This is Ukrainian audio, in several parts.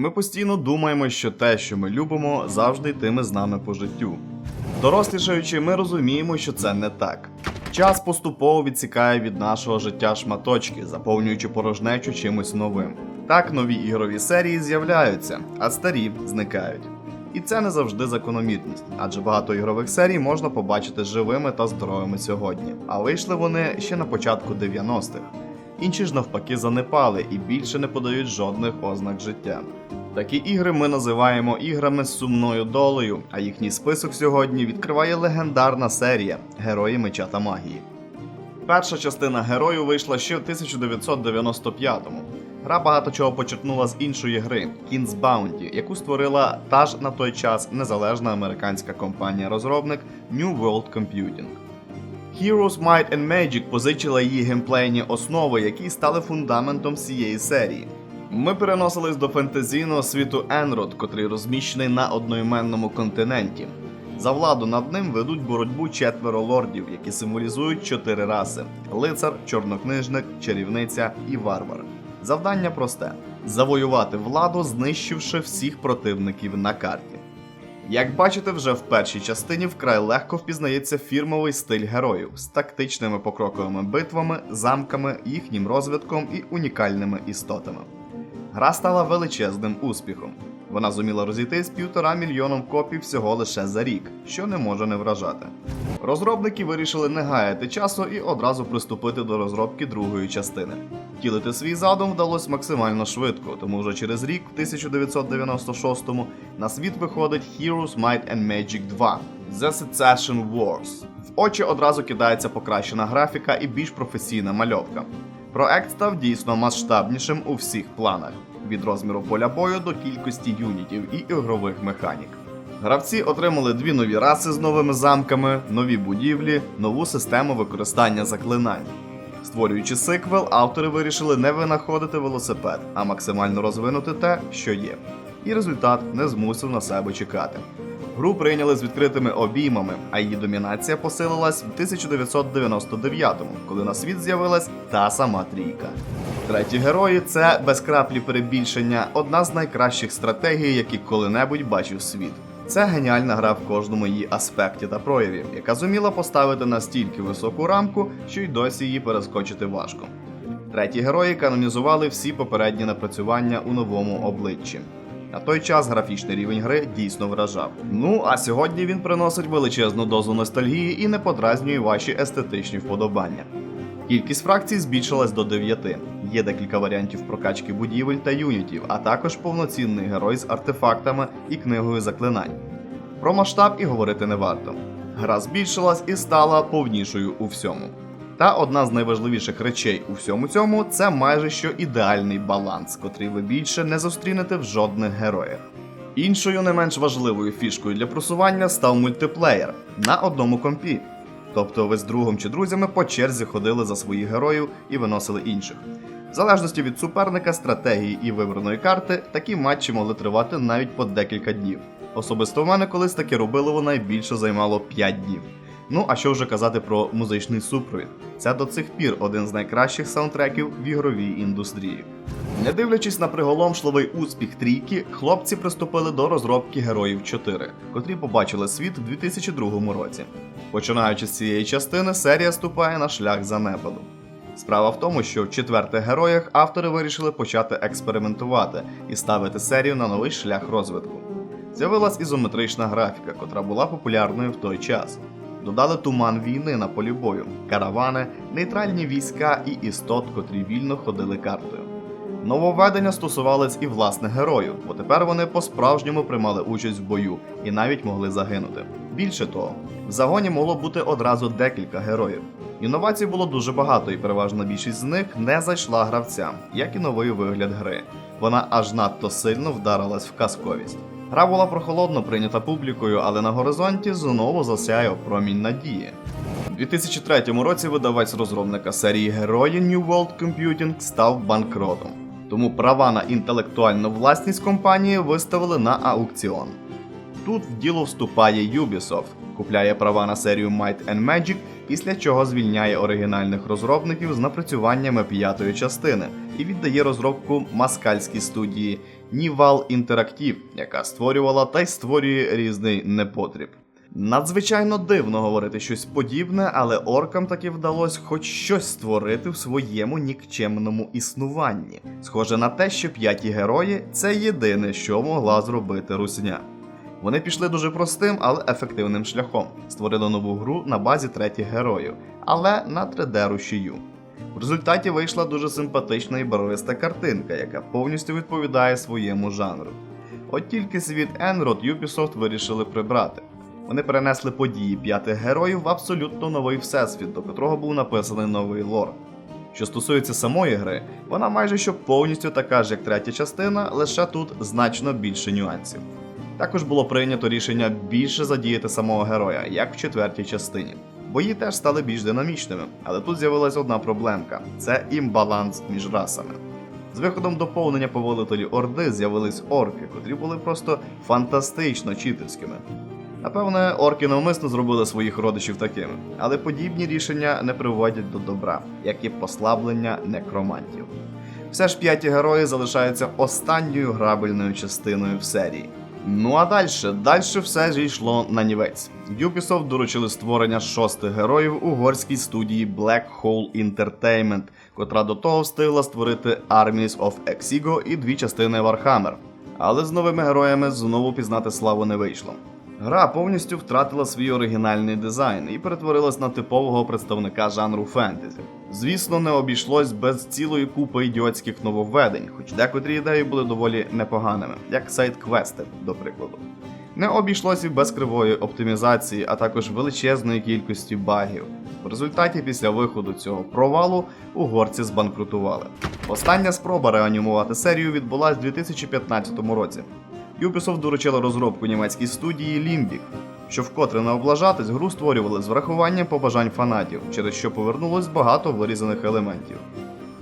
Ми постійно думаємо, що те, що ми любимо, завжди йтиме з нами по життю. Дорослішаючи, ми розуміємо, що це не так. Час поступово відсікає від нашого життя шматочки, заповнюючи порожнечу чимось новим. Так нові ігрові серії з'являються, а старі зникають. І це не завжди закономірність, адже багато ігрових серій можна побачити живими та здоровими сьогодні, а вийшли вони ще на початку 90-х. Інші ж навпаки занепали і більше не подають жодних ознак життя. Такі ігри ми називаємо іграми з сумною долею, а їхній список сьогодні відкриває легендарна серія Герої меча та магії. Перша частина герою вийшла ще в 1995-му. Гра багато чого почерпнула з іншої гри King's Bounty, яку створила та ж на той час незалежна американська компанія-розробник New World Computing. Heroes Might and Magic позичила її геймплейні основи, які стали фундаментом всієї серії. Ми переносились до фентезійного світу Енрод, котрий розміщений на одноіменному континенті. За владу над ним ведуть боротьбу четверо лордів, які символізують чотири раси: лицар, чорнокнижник, чарівниця і варвар. Завдання просте: завоювати владу, знищивши всіх противників на карті. Як бачите, вже в першій частині вкрай легко впізнається фірмовий стиль героїв з тактичними покроковими битвами, замками, їхнім розвитком і унікальними істотами. Гра стала величезним успіхом. Вона зуміла розійти з півтора мільйоном копій всього лише за рік, що не може не вражати. Розробники вирішили не гаяти часу і одразу приступити до розробки другої частини. Втілити свій задум вдалося максимально швидко, тому вже через рік, в 1996-му, на світ виходить Heroes Might and Magic 2 The Succession Wars. В очі одразу кидається покращена графіка і більш професійна мальовка. Проект став дійсно масштабнішим у всіх планах від розміру поля бою до кількості юнітів і ігрових механік. Гравці отримали дві нові раси з новими замками, нові будівлі, нову систему використання заклинань. Створюючи сиквел, автори вирішили не винаходити велосипед, а максимально розвинути те, що є. І результат не змусив на себе чекати. Гру прийняли з відкритими обіймами, а її домінація посилилась в 1999-му, коли на світ з'явилась та сама трійка. Треті герої це без краплі перебільшення одна з найкращих стратегій, які коли-небудь бачив світ. Це геніальна гра в кожному її аспекті та прояві, яка зуміла поставити настільки високу рамку, що й досі її перескочити важко. Треті герої канонізували всі попередні напрацювання у новому обличчі. На той час графічний рівень гри дійсно вражав. Ну а сьогодні він приносить величезну дозу ностальгії і не подразнює ваші естетичні вподобання. Кількість фракцій збільшилась до 9. Є декілька варіантів прокачки будівель та юнітів, а також повноцінний герой з артефактами і книгою заклинань. Про масштаб і говорити не варто. Гра збільшилась і стала повнішою у всьому. Та одна з найважливіших речей у всьому цьому це майже що ідеальний баланс, котрий ви більше не зустрінете в жодних героях. Іншою не менш важливою фішкою для просування став мультиплеєр на одному компі. Тобто ви з другом чи друзями по черзі ходили за своїх героїв і виносили інших. В залежності від суперника, стратегії і вибраної карти, такі матчі могли тривати навіть по декілька днів. Особисто в мене колись таке робилово найбільше займало 5 днів. Ну а що вже казати про музичний супровід? Це до цих пір один з найкращих саундтреків в ігровій індустрії. Не дивлячись на приголомшливий успіх трійки, хлопці приступили до розробки Героїв 4, котрі побачили світ в 2002 році. Починаючи з цієї частини, серія ступає на шлях занепаду. Справа в тому, що в четвертих героях автори вирішили почати експериментувати і ставити серію на новий шлях розвитку. З'явилась ізометрична графіка, котра була популярною в той час. Додали туман війни на полі бою, каравани, нейтральні війська і істот, котрі вільно ходили картою. Нововведення стосувались і власних героїв, бо тепер вони по-справжньому приймали участь в бою і навіть могли загинути. Більше того, в загоні могло бути одразу декілька героїв. Інновацій було дуже багато, і переважна більшість з них не зайшла гравцям, як і новий вигляд гри. Вона аж надто сильно вдарилась в казковість. Гра була прохолодно прийнята публікою, але на горизонті знову засяяв промінь надії. У 2003 році видавець розробника серії Герої New World Computing став банкротом. Тому права на інтелектуальну власність компанії виставили на аукціон. Тут в діло вступає Ubisoft, купляє права на серію Might and Magic, після чого звільняє оригінальних розробників з напрацюваннями п'ятої частини і віддає розробку маскальській студії Nival Interactive, яка створювала та й створює різний непотріб. Надзвичайно дивно говорити щось подібне, але оркам таки вдалося хоч щось створити в своєму нікчемному існуванні. Схоже на те, що п'яті герої це єдине, що могла зробити русня. Вони пішли дуже простим, але ефективним шляхом. Створили нову гру на базі третіх героїв, але на 3D рушію. В результаті вийшла дуже симпатична і барвиста картинка, яка повністю відповідає своєму жанру. От тільки світ Енрод Ubisoft вирішили прибрати. Вони перенесли події п'ятих героїв в абсолютно новий всесвіт, до котрого був написаний новий лор. Що стосується самої гри, вона майже що повністю така ж, як третя частина, лише тут значно більше нюансів. Також було прийнято рішення більше задіяти самого героя, як в четвертій частині. Бої теж стали більш динамічними, але тут з'явилася одна проблемка це імбаланс між расами. З виходом доповнення повелителі Орди з'явились орки, котрі були просто фантастично читерськими. Напевне, орки навмисно зробили своїх родичів такими, але подібні рішення не приводять до добра, як і послаблення некромантів. Все ж п'яті герої залишаються останньою грабельною частиною в серії. Ну а далі, далі все ж йшло на нівець. Ubisoft доручили створення шостих героїв угорській студії Black Hole Entertainment, котра до того встигла створити Armies of Exigo і дві частини Warhammer. Але з новими героями знову пізнати славу не вийшло. Гра повністю втратила свій оригінальний дизайн і перетворилась на типового представника жанру фентезі. Звісно, не обійшлось без цілої купи ідіотських нововведень, хоч декотрі ідеї були доволі непоганими, як сайт-квести, до прикладу. Не обійшлось і без кривої оптимізації, а також величезної кількості багів. В результаті після виходу цього провалу угорці збанкрутували. Остання спроба реанімувати серію відбулась у 2015 році. Ubisoft доручила розробку німецькій студії Limbic, що вкотре не облажатись, гру створювали з врахуванням побажань фанатів, через що повернулось багато вирізаних елементів.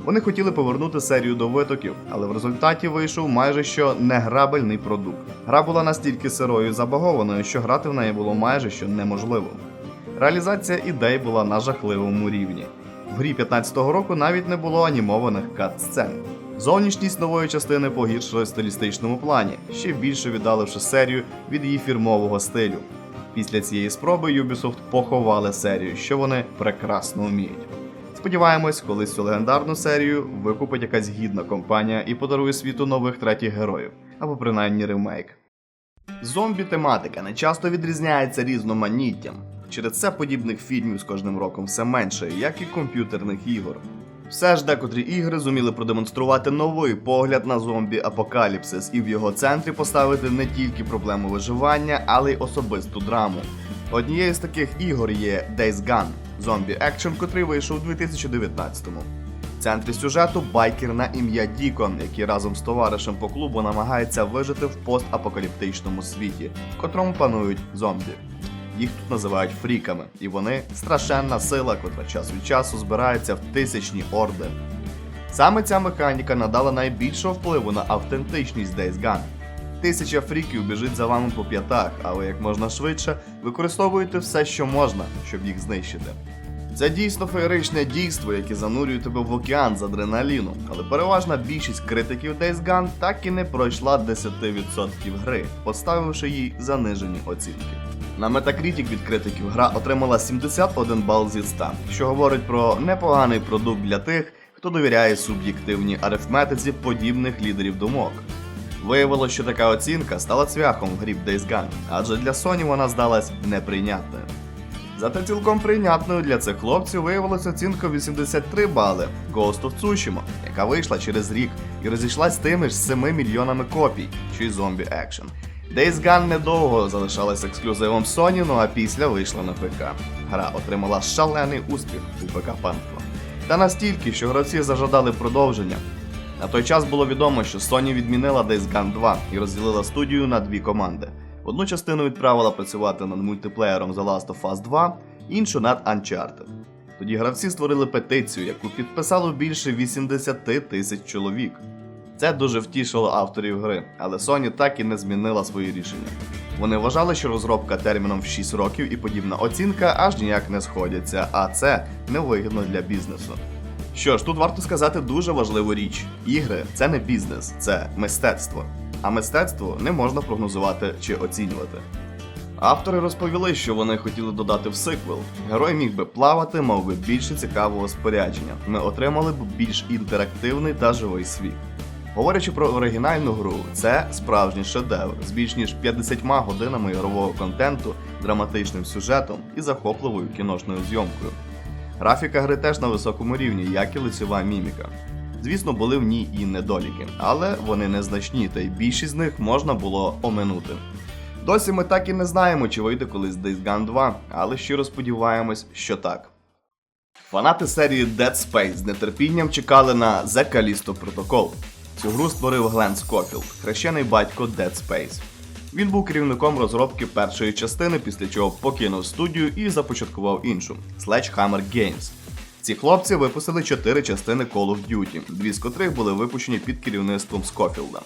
Вони хотіли повернути серію до витоків, але в результаті вийшов майже що неграбельний продукт. Гра була настільки сирою і забагованою, що грати в неї було майже що неможливо. Реалізація ідей була на жахливому рівні. В грі 15-го року навіть не було анімованих кат-сцен. Зовнішність нової частини погіршила в стилістичному плані, ще більше віддаливши серію від її фірмового стилю. Після цієї спроби Ubisoft поховали серію, що вони прекрасно вміють. Сподіваємось, колись цю легендарну серію викупить якась гідна компанія і подарує світу нових третіх героїв, або принаймні ремейк. Зомбі тематика не часто відрізняється різноманіттям. Через це подібних фільмів з кожним роком все менше, як і комп'ютерних ігор. Все ж декотрі ігри зуміли продемонструвати новий погляд на зомбі апокаліпсис і в його центрі поставити не тільки проблему виживання, але й особисту драму. Однією з таких ігор є Days Gone – зомбі екшен, котрий вийшов у 2019-му. В центрі сюжету байкер на ім'я Дікон, який разом з товаришем по клубу намагається вижити в постапокаліптичному світі, в котрому панують зомбі. Їх тут називають фріками, і вони страшенна сила, котра час від часу збирається в тисячні орди. Саме ця механіка надала найбільшого впливу на автентичність Days Gone. Тисяча фріків біжить за вами по п'ятах, а ви як можна швидше використовуєте все, що можна, щоб їх знищити. Це дійсно феєричне дійство, яке занурює тебе в океан з адреналіну, але переважна більшість критиків Days Gone так і не пройшла 10% гри, поставивши їй занижені оцінки. На Metacritic від критиків гра отримала 71 бал зі 100, що говорить про непоганий продукт для тих, хто довіряє суб'єктивній арифметиці подібних лідерів думок. Виявилося, що така оцінка стала цвяхом в грі Days Gone, адже для Sony вона здалась неприйнятною. Зате цілком прийнятною для цих хлопців виявилася оцінка 83 бали Ghost of Tsushima, яка вийшла через рік і розійшлась тими ж 7 мільйонами копій, що й зомбі екшен. Days Gone недовго залишалась ексклюзивом Sony, ну а після вийшла на ПК. Гра отримала шалений успіх у ПК панство. Та настільки, що гравці зажадали продовження. На той час було відомо, що Sony відмінила Days Gone 2 і розділила студію на дві команди. Одну частину відправила працювати над мультиплеєром The Last of Us 2, іншу над Uncharted. Тоді гравці створили петицію, яку підписало більше 80 тисяч чоловік. Це дуже втішило авторів гри, але Sony так і не змінила свої рішення. Вони вважали, що розробка терміном в 6 років і подібна оцінка аж ніяк не сходяться, а це невигідно для бізнесу. Що ж, тут варто сказати дуже важливу річ: ігри це не бізнес, це мистецтво. А мистецтво не можна прогнозувати чи оцінювати. Автори розповіли, що вони хотіли додати в сиквел. Герой міг би плавати, мав би більше цікавого спорядження. Ми отримали б більш інтерактивний та живий світ. Говорячи про оригінальну гру, це справжній шедевр з більш ніж 50 годинами ігрового контенту, драматичним сюжетом і захопливою кіношною зйомкою. Графіка гри теж на високому рівні, як і лицева міміка. Звісно, були в ній і недоліки, але вони незначні, та й більшість з них можна було оминути. Досі ми так і не знаємо, чи вийде колись Days Gone 2, але щиро сподіваємось, що так. Фанати серії Dead Space з нетерпінням чекали на The Callisto Protocol. Цю гру створив Глен Скофілд, хрещений батько Dead Space. Він був керівником розробки першої частини, після чого покинув студію і започаткував іншу Sledgehammer Games. Ці хлопці випустили чотири частини Call of Duty, дві з котрих були випущені під керівництвом Скофілда.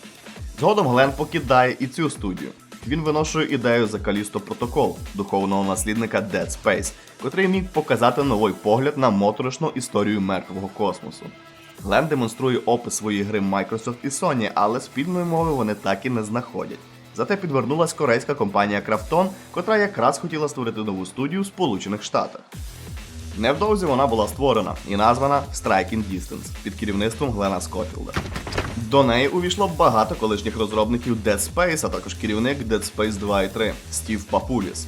Згодом Глен покидає і цю студію. Він виношує ідею за Калісто Протокол, духовного наслідника Dead Space, котрий міг показати новий погляд на моторошну історію мертвого космосу. Глен демонструє опис своєї гри Microsoft і Sony, але спільної мови вони так і не знаходять. Зате підвернулась корейська компанія Krafton, котра якраз хотіла створити нову студію в Сполучених Штатах. Невдовзі вона була створена і названа Striking Distance під керівництвом Глена Скофілда. До неї увійшло багато колишніх розробників Dead Space, а також керівник Dead Space 2 і 3 Стів Папуліс.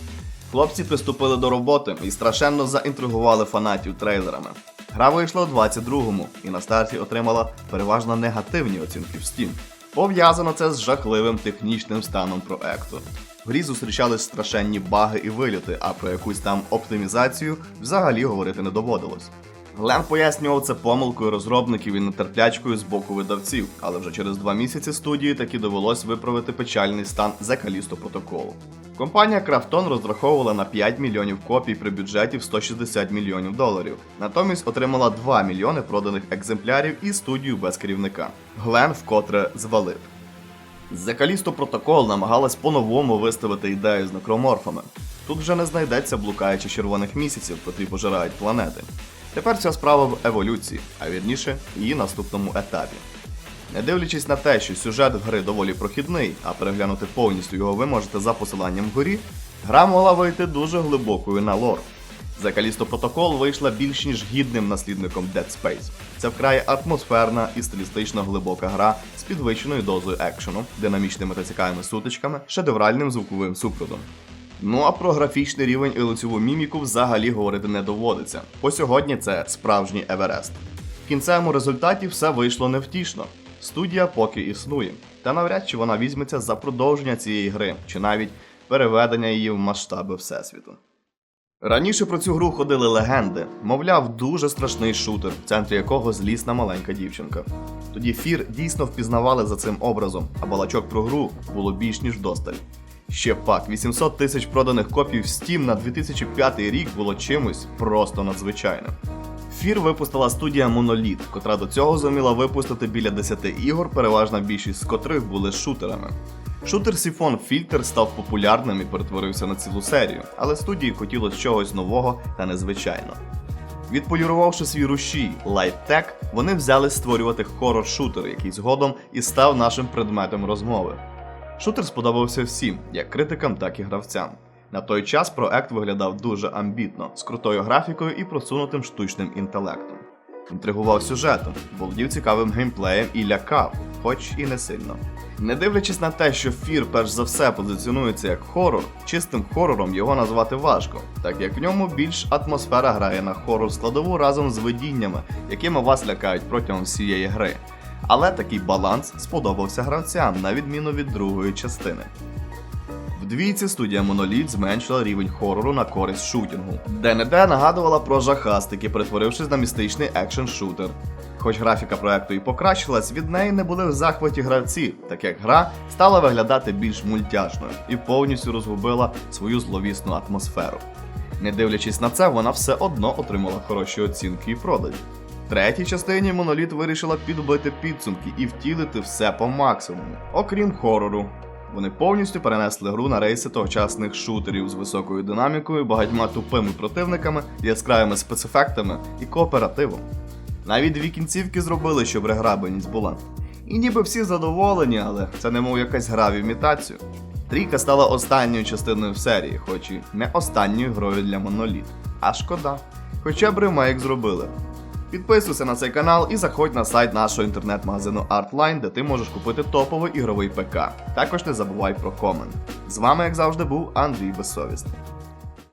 Хлопці приступили до роботи і страшенно заінтригували фанатів трейлерами. Гра вийшла у 22-му і на старті отримала переважно негативні оцінки в Steam. Пов'язано це з жахливим технічним станом проекту. В грі зустрічались страшенні баги і виліти, а про якусь там оптимізацію взагалі говорити не доводилось. Глен пояснював це помилкою розробників і нетерплячкою з боку видавців, але вже через два місяці студії таки довелось виправити печальний стан The Callisto протоколу. Компанія Krafton розраховувала на 5 мільйонів копій при бюджеті в 160 мільйонів доларів. Натомість отримала 2 мільйони проданих екземплярів і студію без керівника. Глен вкотре звалив. The Protocol намагалась по-новому виставити ідею з некроморфами. Тут вже не знайдеться блукаючих червоних місяців, котрі пожирають планети. Тепер ця справа в еволюції, а вірніше, її наступному етапі. Не дивлячись на те, що сюжет гри доволі прохідний, а переглянути повністю його ви можете за посиланням вгорі, гра могла вийти дуже глибокою на лор. Callisto Protocol вийшла більш ніж гідним наслідником Dead Space. Це вкрай атмосферна і стилістично глибока гра з підвищеною дозою екшену, динамічними та цікавими сутичками, шедевральним звуковим супроводом. Ну а про графічний рівень і лицеву міміку взагалі говорити не доводиться. По сьогодні це справжній Еверест. В кінцевому результаті все вийшло невтішно. Студія поки існує, та навряд чи вона візьметься за продовження цієї гри, чи навіть переведення її в масштаби Всесвіту. Раніше про цю гру ходили легенди, мовляв, дуже страшний шутер, в центрі якого злісна маленька дівчинка. Тоді фір дійсно впізнавали за цим образом, а балачок про гру було більш ніж досталь. Ще пак, 800 тисяч проданих копій в Steam на 2005 рік було чимось просто надзвичайним. Фір випустила студія Monolith, котра до цього зуміла випустити біля 10 ігор, переважна більшість з котрих були шутерами. Шутер Siphon Filter став популярним і перетворився на цілу серію, але студії хотілося чогось нового та незвичайного. Відполірувавши свій рушій Light Tech, вони взялись створювати хорор-шутер, який згодом і став нашим предметом розмови. Шутер сподобався всім, як критикам, так і гравцям. На той час проект виглядав дуже амбітно, з крутою графікою і просунутим штучним інтелектом. Інтригував сюжетом, володів цікавим геймплеєм і лякав, хоч і не сильно. Не дивлячись на те, що фір перш за все позиціонується як хорор, чистим хорором його назвати важко, так як в ньому більш атмосфера грає на хорор складову разом з видіннями, якими вас лякають протягом всієї гри. Але такий баланс сподобався гравцям, на відміну від другої частини. В двійці студія Monolith зменшила рівень хорору на користь шутінгу, де нагадувала про жахастики, перетворившись на містичний екшн шутер. Хоч графіка проекту і покращилась, від неї не були в захваті гравці, так як гра стала виглядати більш мультяшною і повністю розгубила свою зловісну атмосферу. Не дивлячись на це, вона все одно отримала хороші оцінки і продажі. В третій частині Моноліт вирішила підбити підсумки і втілити все по максимуму, окрім хорору. Вони повністю перенесли гру на рейси тогочасних шутерів з високою динамікою, багатьма тупими противниками, яскравими спецефектами і кооперативом. Навіть дві кінцівки зробили, щоб реграбельність була. І ніби всі задоволені, але це немов якась гра в імітацію. Трійка стала останньою частиною в серії, хоч і не останньою грою для моноліт. А шкода. Хоча б ремейк зробили. Підписуйся на цей канал і заходь на сайт нашого інтернет-магазину Artline, де ти можеш купити топовий ігровий ПК. Також не забувай про комент. З вами, як завжди, був Андрій Безсовісний.